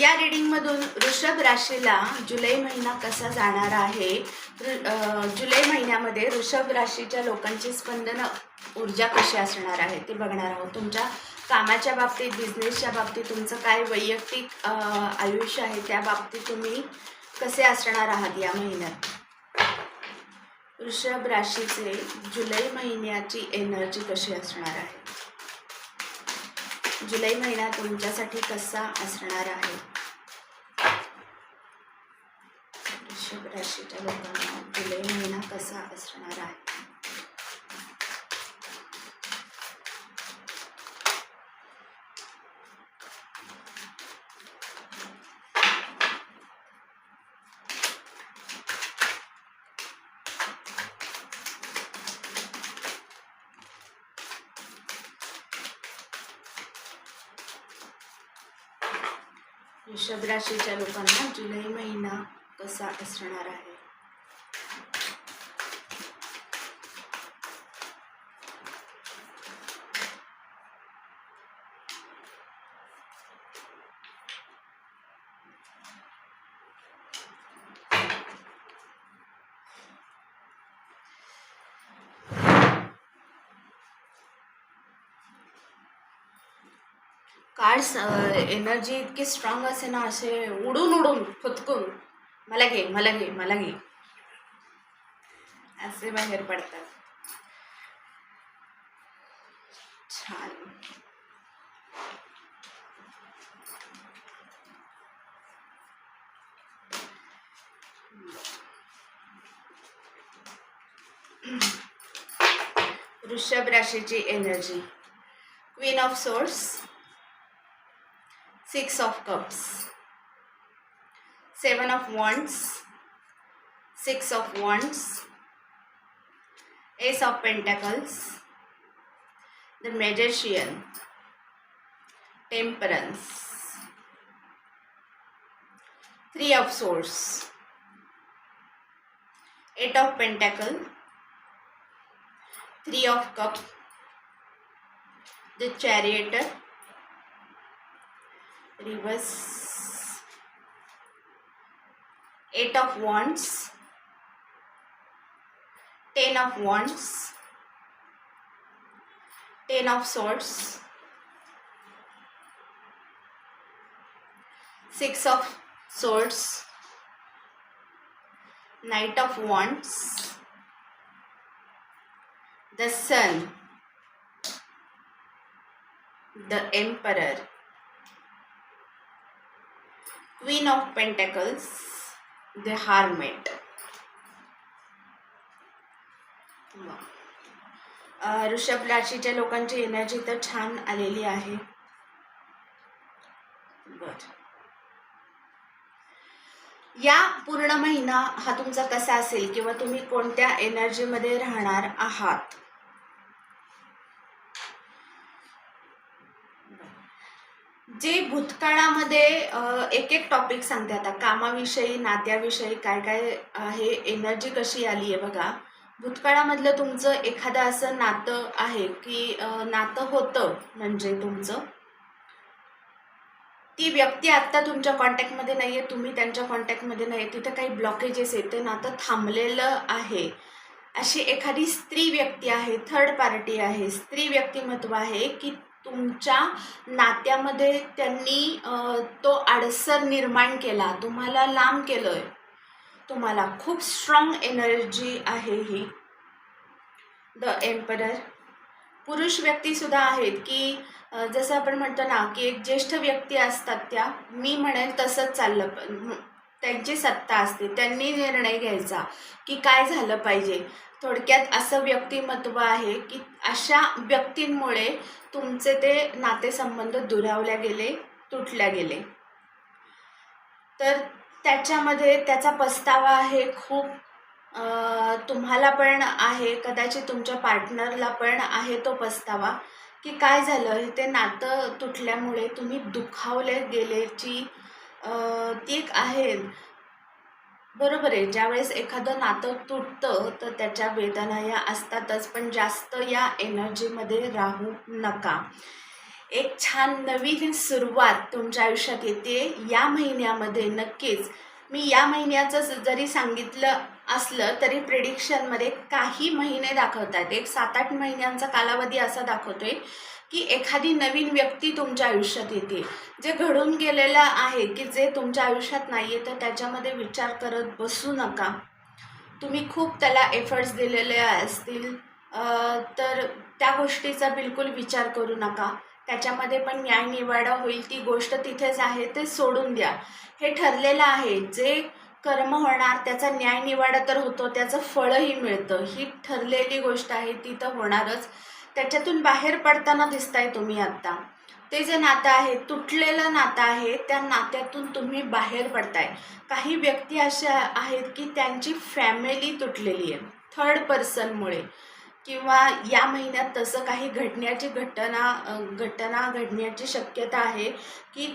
या रिडिंगमधून वृषभ राशीला जुलै महिना कसा जाणार आहे? जुलै महिन्यामध्ये वृषभ राशीच्या लोकांची स्पंदन ऊर्जा कशी असणार आहे ते बघणार आहोत. तुमच्या कामाच्या बाबतीत बिझनेसच्या बाबतीत तुमचं काय वैयक्तिक आयुष्य आहे त्या बाबतीत तुम्ही कसे असणार आहात या महिन्यात? वृषभ राशीचे जुलै महिन्याची एनर्जी कशी असणार आहे? जुलै महिना तुमच्यासाठी कसा असणार आहे? वृषभ राशीच्या लोकांना जुलै महिना कसा असणार आहे? वृषभ राशीच्या लोकांना जुलै महिना कसा असणार आहे? कार्ड्स एनर्जी इतकी स्ट्रॉंग असे ना असे उडून उडून फुतकून. मला घे मला घे मला घे. असे बाहेर पडतात. छान. वृषभ राशीची energy queen of swords six of cups. Seven of wands. Six of wands. Ace of pentacles. The magician. Temperance. Three of swords. Eight of pentacle. Three of cup. The charioteer reverse eight of wands ten of wands ten of swords six of swords knight of wands the sun the emperor Queen of Pentacles, the Hermit. Uh, ऋषभ राशीच्या लोकांची energy तर छान आलेली आहे. बर या पूर्ण महिना हा तुमचा कसा असेल किंवा तुम्ही कोणत्या एनर्जीमध्ये राहणार आहात? जे भूतकाळामध्ये एक एक टॉपिक सांगते आता. कामाविषयी नात्याविषयी काय काय आहे एनर्जी कशी आली आहे बघा. भूतकाळामधलं तुमचं एखादं असं नातं आहे की नातं होतं म्हणजे तुमचं. ती व्यक्ती आत्ता तुमच्या कॉन्टॅक्टमध्ये नाही आहे तुम्ही त्यांच्या कॉन्टॅक्टमध्ये नाही आहे तिथं काही ब्लॉकेजेस आहेत ते नातं थांबलेलं आहे. अशी एखादी स्त्री व्यक्ती आहे थर्ड पार्टी आहे स्त्री व्यक्तिमत्व आहे की तुमच्या नात्यामध्ये त्यांनी तो आडसर निर्माण केला. तुम्हाला लांब केलं आहे तुम्हाला खूप स्ट्रॉंग एनर्जी आहे ही. द एम्परर पुरुष व्यक्तीसुद्धा आहेत की जसं आपण म्हणतो ना की एक ज्येष्ठ व्यक्ती असतात त्या. मी म्हणेल तसंच चाललं पण. त्यांची सत्ता असते. त्यांनी निर्णय घ्यायचा की काय झालं पाहिजे. थोडक्यात असं व्यक्तिमत्व आहे की अशा व्यक्तींमुळे तुमचे ते नातेसंबंध दुरावल्या गेले तुटल्या गेले. तर त्याच्यामध्ये त्याचा पस्तावा आहे खूप. तुम्हाला पण आहे कदाचित तुमच्या पार्टनरला पण आहे तो पस्तावा की काय झालं? हे ते नातं तुटल्यामुळे तुम्ही दुखावले गेल्याची ती एक आहे. बरोबर आहे. ज्यावेळेस एखादं नातं तुटतं तर त्याच्या वेदना या असतातच. पण जास्त या एनर्जीमध्ये राहू नका. एक छान नवीन सुरुवात तुमच्या आयुष्यात येते. या महिन्यामध्ये नक्कीच. मी या महिन्याचं जरी सांगितलं असलं तरी प्रिडिक्शनमध्ये काही महिने दाखवतात एक सात आठ महिन्यांचा कालावधी असा दाखवतोय. की एखादी नवीन व्यक्ती तुमच्या आयुष्यात येते. जे घडून गेलेलं आहे की जे तुमच्या आयुष्यात नाही आहे तर त्याच्यामध्ये विचार करत बसू नका. तुम्ही खूप त्याला एफर्ट्स दिलेले असतील. तर त्या गोष्टीचा बिलकुल विचार करू नका. त्याच्यामध्ये पण न्याय निवाडा होईल ती गोष्ट तिथेच आहे ते सोडून द्या. हे ठरलेलं आहे. जे कर्म होणार त्याचा न्याय निवाडा तर होतो त्याचं फळही मिळतं. ही ठरलेली गोष्ट आहे ती तर होणारच. त्याच्यातून बाहेर पडताना दिसताय तुम्ही आत्ता ते जे नातं आहे तुटलेलं नातं आहे त्या नात्यातून तुम्ही बाहेर पडताय. काही व्यक्ती अशा आहेत की त्यांची फॅमिली तुटलेली आहे थर्ड पर्सनमुळे किंवा या महिन्यात तसं काही घडण्याची घटना घटना घडण्याची शक्यता आहे की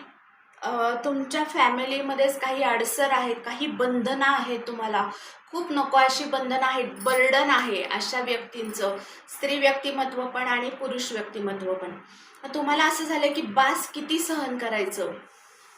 तुमच्या फॅमिलीमध्येच काही अडसर आहेत काही बंधनं आहेत तुम्हाला? खूप नको अशी बंधनं आहेत बर्डन आहे अशा व्यक्तींचं. स्त्री व्यक्तिमत्व पण आणि पुरुष व्यक्तिमत्व पण. तुम्हाला असं झालं की बास किती सहन करायचं?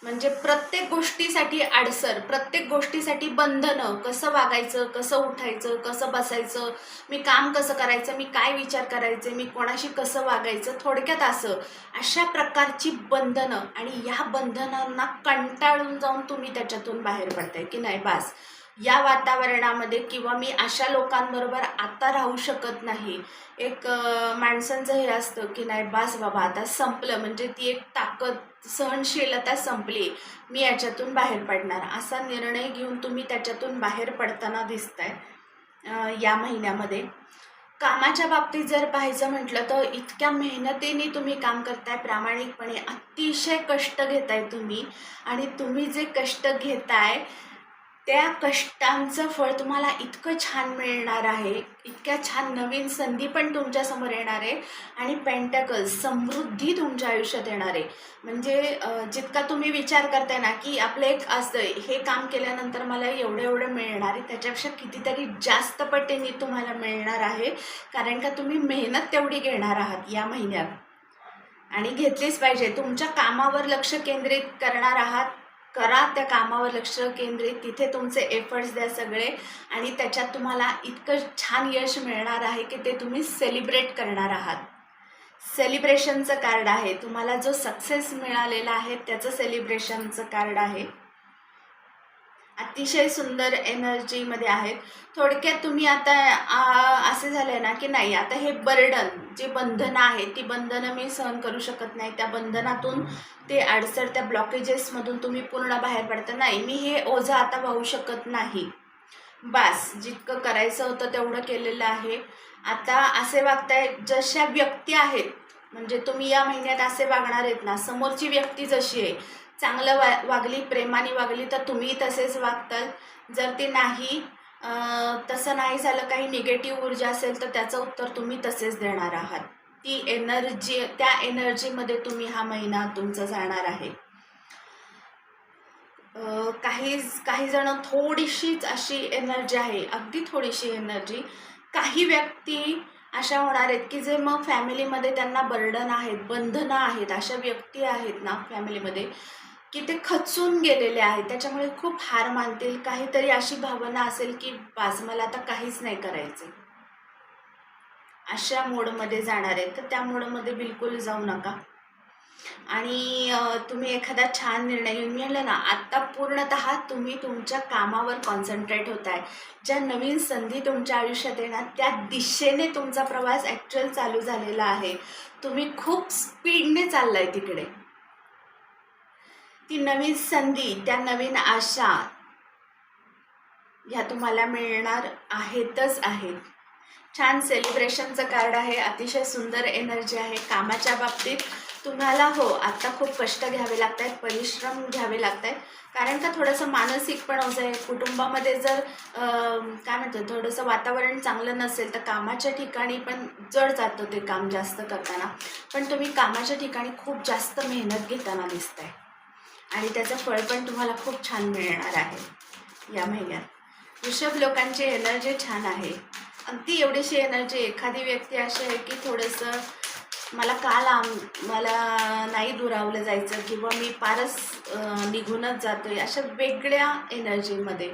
म्हणजे प्रत्येक गोष्टीसाठी अडसर प्रत्येक गोष्टीसाठी बंधनं कसं वागायचं कसं उठायचं कसं बसायचं मी काम कसं करायचं मी काय विचार करायचे मी कोणाशी कसं वागायचं थोडक्यात असं. अशा प्रकारची बंधनं आणि या बंधनांना कंटाळून जाऊन तुम्ही त्याच्यातून बाहेर पडताय की नाही बास या वातावरणामध्ये किंवा मी अशा लोकांबरोबर आता राहू शकत नाही. एक माणसांचं हे असतं की नाही बास बाबा आता संपलं म्हणजे ती एक ताकद सहनशीलता संपली. मी याच्यातून बाहेर पडणार. असा निर्णय घेऊन तुम्ही त्याच्यातून बाहेर पडताना दिसताय आहे या महिन्यामध्ये. कामाच्या बाबतीत जर पाहायचं म्हटलं तर इतक्या मेहनतीने तुम्ही काम करताय प्रामाणिकपणे. अतिशय कष्ट घेताय तुम्ही. आणि तुम्ही जे कष्ट घेताय त्या कष्टांचं फळ तुम्हाला इतकं छान मिळणार आहे इतक्या छान नवीन संधी पण तुमच्यासमोर येणार आहे आणि पेंटकल समृद्धी तुमच्या आयुष्यात येणार आहे. म्हणजे जितका तुम्ही विचार करताय ना की आपलं एक असं हे काम केल्यानंतर मला एवढं एवढं मिळणार आहे त्याच्यापेक्षा कितीतरी जास्त पटीने तुम्हाला मिळणार आहे कारण का तुम्ही मेहनत तेवढी घेणार आहात या महिन्यात. आणि घेतलीच पाहिजे तुमच्या कामावर लक्ष केंद्रित करणार आहात करा त्या कामावर लक्ष केंद्रित. तिथे तुमचे एफर्ट्स द्या सगळे आणि त्याच्यात तुम्हाला इतकं छान यश मिळणार आहे की ते तुम्ही सेलिब्रेट करणार आहात. सेलिब्रेशनचं कार्ड आहे. तुम्हाला जो सक्सेस मिळालेला आहे त्याचं सेलिब्रेशनचं कार्ड आहे. अतिशय सुंदर एनर्जीमध्ये आहेत. थोडक्यात तुम्ही आता असे झाले ना की नाही आता हे बर्डन जे बंधनं आहेत ती बंधनं मी सहन करू शकत नाही. त्या बंधनातून ते अडसर त्या ब्लॉकेजेसमधून तुम्ही पूर्ण बाहेर पडता. नाही मी हे ओझं आता वाहू शकत नाही. बास जितकं करायचं होतं तेवढं केलेलं आहे. आता असे वागताय जशा व्यक्ती आहेत म्हणजे तुम्ही या महिन्यात असे वागणार आहेत ना समोरची व्यक्ती जशी आहे चांगलं वा वागली प्रेमाने वागली तर तुम्ही तसेच वागताल. जर ती नाही तसं नाही झालं काही निगेटिव्ह ऊर्जा असेल तर त्याचं उत्तर तुम्ही तसेच देणार आहात. ती एनर्जी त्या एनर्जीमध्ये तुम्ही हा महिना तुमचा जाणार आहे. काही काही जण थोडीशीच अशी एनर्जी आहे अगदी थोडीशी एनर्जी काही व्यक्ती अशा होणार आहेत की जे मग फॅमिलीमध्ये त्यांना बर्डन आहेत बंधनं आहेत अशा व्यक्ती आहेत ना फॅमिलीमध्ये की ते खचून गेलेले आहेत. त्याच्यामुळे खूप हार मानतील. काहीतरी अशी भावना असेल की बाज मला आता काहीच नाही करायचं अशा मोडमध्ये जाणार आहेत. तर त्या मोडमध्ये बिलकुल जाऊ नका. आणि तुम्ही एखादा छान निर्णय घेऊन मिळाला ना आत्ता पूर्णतः तुम्ही तुमच्या कामावर कॉन्सन्ट्रेट होत आहे ज्या नवीन संधी तुमच्या आयुष्यात येणार त्या दिशेने तुमचा प्रवास ॲक्च्युअल चालू झालेला आहे. तुम्ही खूप स्पीडने चाललाय तिकडे. ती नवीन संधी त्या नवीन आशा ह्या तुम्हाला मिळणार आहेतच आहेत छान सेलिब्रेशनचं कार्ड आहे अतिशय सुंदर एनर्जी आहे कामाच्या बाबतीत. तुम्हाला हो आत्ता खूप कष्ट घ्यावे लागत आहेत परिश्रम घ्यावे लागत आहेत कारण का थोडंसं मानसिक पण होतं आहे. कुटुंबामध्ये जर काय म्हणतो थोडंसं वातावरण चांगलं नसेल तर कामाच्या ठिकाणी पण जड जातं ते काम जास्त करताना. पण तुम्ही कामाच्या ठिकाणी खूप जास्त मेहनत घेताना दिसत आहे आणि त्याचं फळ पण तुम्हाला खूप छान मिळणार आहे या महिन्यात. वृषभ लोकांची एनर्जी छान आहे. अगदी एवढीशी एनर्जी एखादी व्यक्ती अशी आहे की थोडंसं मला काल आम मला नाही दुरावलं जायचं किंवा मी फारच निघूनच निघूनच जातोय अशा वेगळ्या एनर्जीमध्ये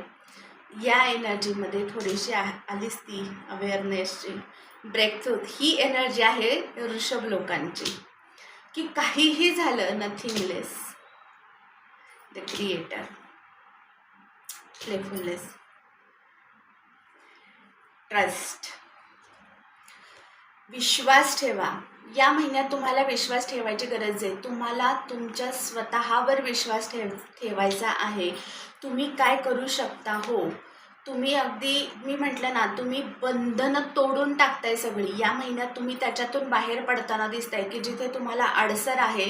या एनर्जीमध्ये थोडीशी आ आलीच ती अवेअरनेसची ब्रेकथ्रूथ ही एनर्जी आहे ऋषभ लोकांची. की काहीही झालं nothing less the creator playfulness trust. विश्वास ठेवा. या महिन्यात तुम्हाला विश्वास ठेवायची गरज आहे. तुम्हाला तुमच्या स्वतःवर विश्वास ठेव ठेवायचा आहे. तुम्ही काय करू शकता? हो. तुम्ही अगदी मी म्हटलं ना तुम्ही बंधनं तोडून टाकताय सगळी. या महिन्यात तुम्ही त्याच्यातून बाहेर पडताना दिसताय की जिथे तुम्हाला अडसर आहे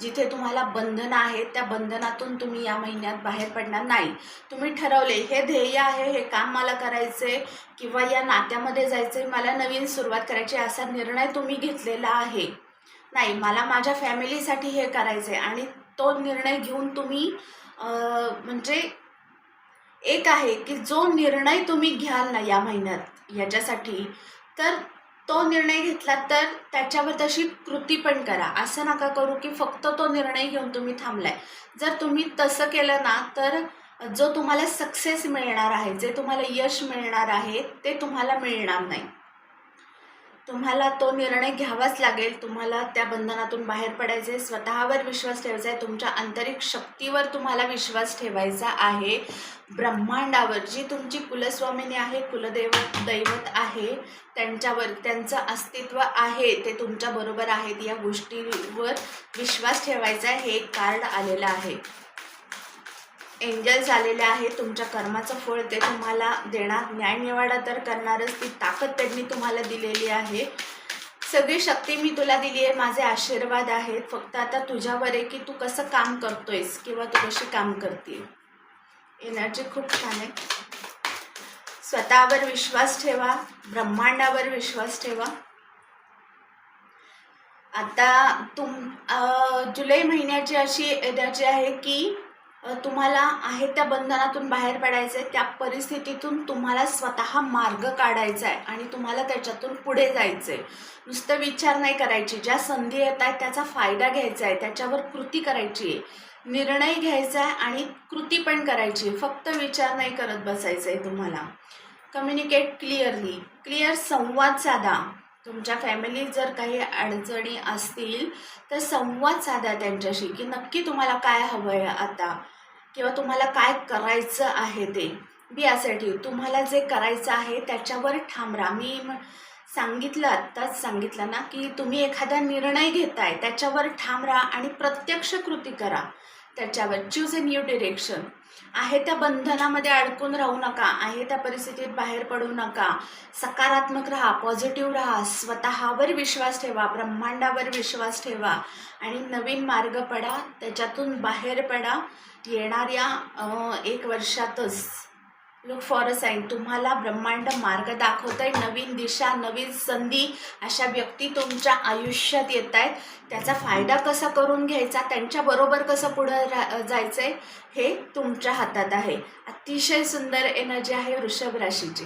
जिथे तुम्हाला बंधनं आहेत त्या बंधनातून तुम्ही या महिन्यात बाहेर पडणार नाही. तुम्ही ठरवले हे ध्येय आहे हे काम मला करायचे किंवा या नात्यामध्ये जायचं मला नवीन सुरुवात करायची असा निर्णय तुम्ही घेतलेला आहे. नाही मला माझ्या फॅमिलीसाठी हे करायचं आहे आणि तो निर्णय घेऊन तुम्ही म्हणजे एक आहे की जो निर्णय तुम्ही घ्याल ना या महिन्यात याच्यासाठी तर तो निर्णय घेतला तर त्याच्यावर तशी कृती पण करा. असं नका करू की फक्त तो निर्णय घेऊन तुम्ही थांबलाय. जर तुम्ही तसं केलं ना तर जो तुम्हाला सक्सेस मिळणार आहे जे तुम्हाला यश मिळणार आहे ते तुम्हाला मिळणार नाही. तुम्हाला तो निर्णय घ्यावाच लागेल. तुम्हाला त्या बंधनातून बाहेर पडायचे स्वतःवर विश्वास ठेवायचा आहे तुमच्या आंतरिक शक्तीवर तुम्हाला विश्वास ठेवायचा आहे. ब्रह्मांडावर जी तुमची कुलस्वामिनी आहे कुलदैवत दैवत आहे त्यांच्यावर त्यांचं अस्तित्व आहे ते तुमच्याबरोबर आहेत. या गोष्टीवर विश्वास ठेवायचा आहे हे कार्ड आलेलं आहे. एंजल्स आलेले आहेत तुमच्या कर्माचं फळ ते तुम्हाला देणार. न्यायनिवाडा तर करणारच ती ताकद त्यांनी तुम्हाला दिलेली आहे. सगळी शक्ती मी तुला दिली आहे माझे आशीर्वाद आहेत. फक्त आता तुझ्यावर आहे की तू कसं काम करतोयस किंवा तू कशी काम करते? एनर्जी खूप छान आहे. स्वतःवर विश्वास ठेवा ब्रह्मांडावर विश्वास ठेवा. आता तुम जुलै महिन्याची अशी एनर्जी आहे की तुम्हाला आहे त्या बंधनातून बाहेर पडायचं आहे त्या परिस्थितीतून तुम्हाला स्वतः मार्ग काढायचा आहे आणि तुम्हाला त्याच्यातून पुढे जायचं आहे नुसतं विचार नाही करायची ज्या संधी येत आहेत त्याचा फायदा घ्यायचा आहे त्याच्यावर कृती करायची आहे. निर्णय घ्यायचा आहे आणि कृती पण करायची आहे. फक्त विचार नाही करत बसायचं आहे तुम्हाला. कम्युनिकेट क्लिअरली क्लिअर संवाद साधा. तुमच्या फॅमिलीत जर काही अडचणी असतील तर संवाद साधा त्यांच्याशी की नक्की तुम्हाला काय हवं आहे आता? किंवा तुम्हाला काय करायचं आहे ते? बी यासाठी तुम्हाला जे करायचं आहे त्याच्यावर ठाम राहा मी सांगितलं आत्ताच सांगितलं ना की तुम्ही एखादा निर्णय घेताय त्याच्यावर ठाम राहा आणि प्रत्यक्ष कृती करा. त्याच्यावर चूज अ न्यू डिरेक्शन आहे त्या बंधनामध्ये अडकून राहू नका. आहे त्या परिस्थितीत बाहेर पडू नका. सकारात्मक राहा पॉझिटिव्ह राहा. स्वतःवर विश्वास ठेवा ब्रह्मांडावर विश्वास ठेवा. आणि नवीन मार्ग पडा. त्याच्यातून बाहेर पडा. येणाऱ्या एक वर्षातच. लुक फॉर अ साईन तुम्हाला ब्रह्मांड मार्ग दाखवत आहे नवीन दिशा नवीन संधी अशा व्यक्ती तुमच्या आयुष्यात येत आहेत त्याचा फायदा कसा करून घ्यायचा? त्यांच्याबरोबर कसं पुढं रा जायचं आहे हे तुमच्या हातात आहे. अतिशय सुंदर एनर्जी आहे वृषभ राशीची.